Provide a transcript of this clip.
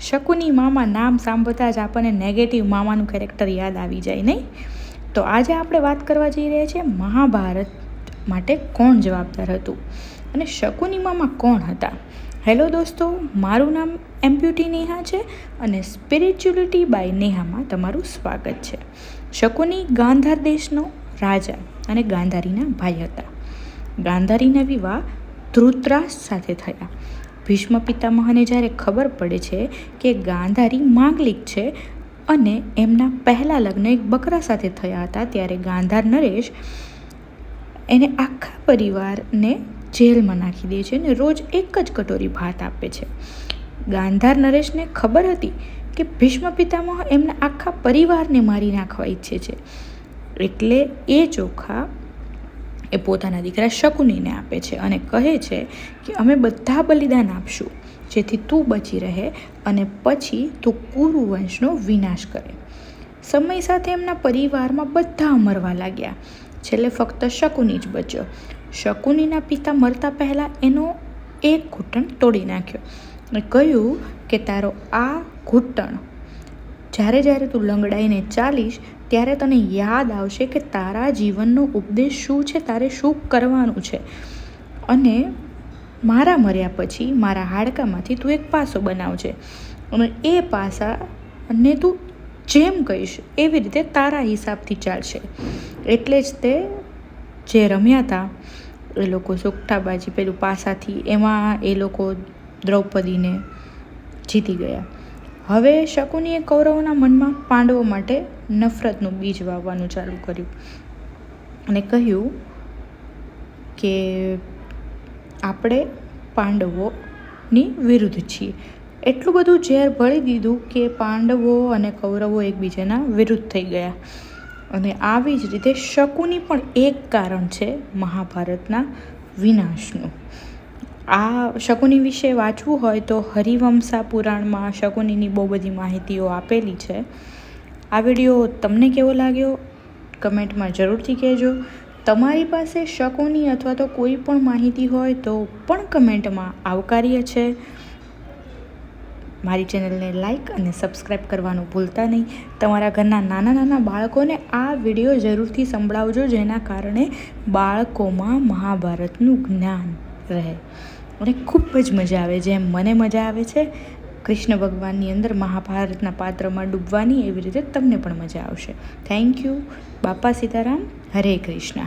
શકુની મામા નામ સાંભળતા જ આપણને નેગેટિવ મામાનું કેરેક્ટર યાદ આવી જાય, નહીં? તો આજે આપણે વાત કરવા જઈ રહ્યા છીએ મહાભારત માટે કોણ જવાબદાર હતું અને શકુની મામા કોણ હતા? હેલો દોસ્તો, મારું નામ એમ્પ્યુટી નેહા છે અને સ્પિરિચ્યુલિટી બાય નેહામાં તમારું સ્વાગત છે. શકુની ગાંધાર દેશનો રાજા અને ગાંધારીના ભાઈ હતા. ગાંધારીના વિવાહ ધૃતરાસ સાથે થયા. ભીષ્મ પિતામહને જ્યારે ખબર પડે છે કે ગાંધારી માંગલિક છે અને એમના પહેલાં લગ્ન એક બકરા સાથે થયા હતા, ત્યારે ગાંધાર નરેશ એને આખા પરિવારને જેલમાં નાખી દે છે અને રોજ એક જ કટોરી ભાત આપે છે. ગાંધાર નરેશને ખબર હતી કે ભીષ્મ પિતામહ એમના આખા પરિવારને મારી નાખવા ઈચ્છે છે. એટલે એ ચોખા એ પોતાના દીકરા શકુનીને આપે છે અને કહે છે કે અમે બધા બલિદાન આપશું, જેથી તું બચી રહે અને પછી તું કુરુવંશનો વિનાશ કરે. સમય સાથે એમના પરિવારમાં બધા મરવા લાગ્યા. છેલ્લે ફક્ત શકુની જ બચ્યો. શકુનીના પિતા મરતા પહેલાં એનો એક ઘૂંટણ તોડી નાખ્યો અને કહ્યું કે તારો આ ઘૂંટણ જ્યારે જ્યારે તું લંગડાઈને ચાલીશ, ત્યારે તને યાદ આવશે કે તારા જીવનનો ઉપદેશ શું છે, તારે શું કરવાનું છે. અને મારા મર્યા પછી મારા હાડકામાંથી તું એક પાસો બનાવજે. અને એ પાસાને તું જેમ કહીશ, એવી રીતે તારા હિસાબથી ચાલશે. એટલે જ તે જે રમ્યા હતા એ લોકો સુકઠાબાજી પેલું પાસાથી એમાં એ લોકો દ્રૌપદીને જીતી ગયા. હવે શકુનીએ કૌરવોના મનમાં પાંડવો માટે નફરતનું બીજ વાવવાનું ચાલુ કર્યું અને કહ્યું કે આપણે પાંડવોની વિરુદ્ધ છીએ. એટલું બધું ઝેર ભળી દીધું કે પાંડવો અને કૌરવો એકબીજાના વિરુદ્ધ થઈ ગયા. અને આવી જ રીતે શકુની પણ એક કારણ છે મહાભારતના વિનાશનું. આ શકુની વિશે વાંચવું હોય તો હરિવંશા પુરાણમાં શકુનીની બહુ બધી માહિતીઓ આપેલી છે. આ વીડિયો તમને કેવો લાગ્યો? કમેન્ટમાં જરૂરથી કહેજો. તમારી પાસે શકુની અથવા તો કોઈ પણ માહિતી હોય તો પણ કમેન્ટમાં આવકાર્ય છે. મારી ચેનલને લાઈક અને સબસ્ક્રાઈબ કરવાનું ભૂલતા નહીં. તમારા ઘરના નાના નાના બાળકોને આ વીડિયો જરૂરથી સંભળાવજો, જેના કારણે બાળકોમાં મહાભારતનું જ્ઞાન રહે. અને ખૂબ જ મજા આવે જેમ મને મજા આવે છે, કૃષ્ણ ભગવાનની અંદર મહાભારતના પાત્રમાં ડૂબવાની એવી રીતે તમને પણ મજા આવશે. થેન્ક યુ બાપા સીતારામ, હરે કૃષ્ણ.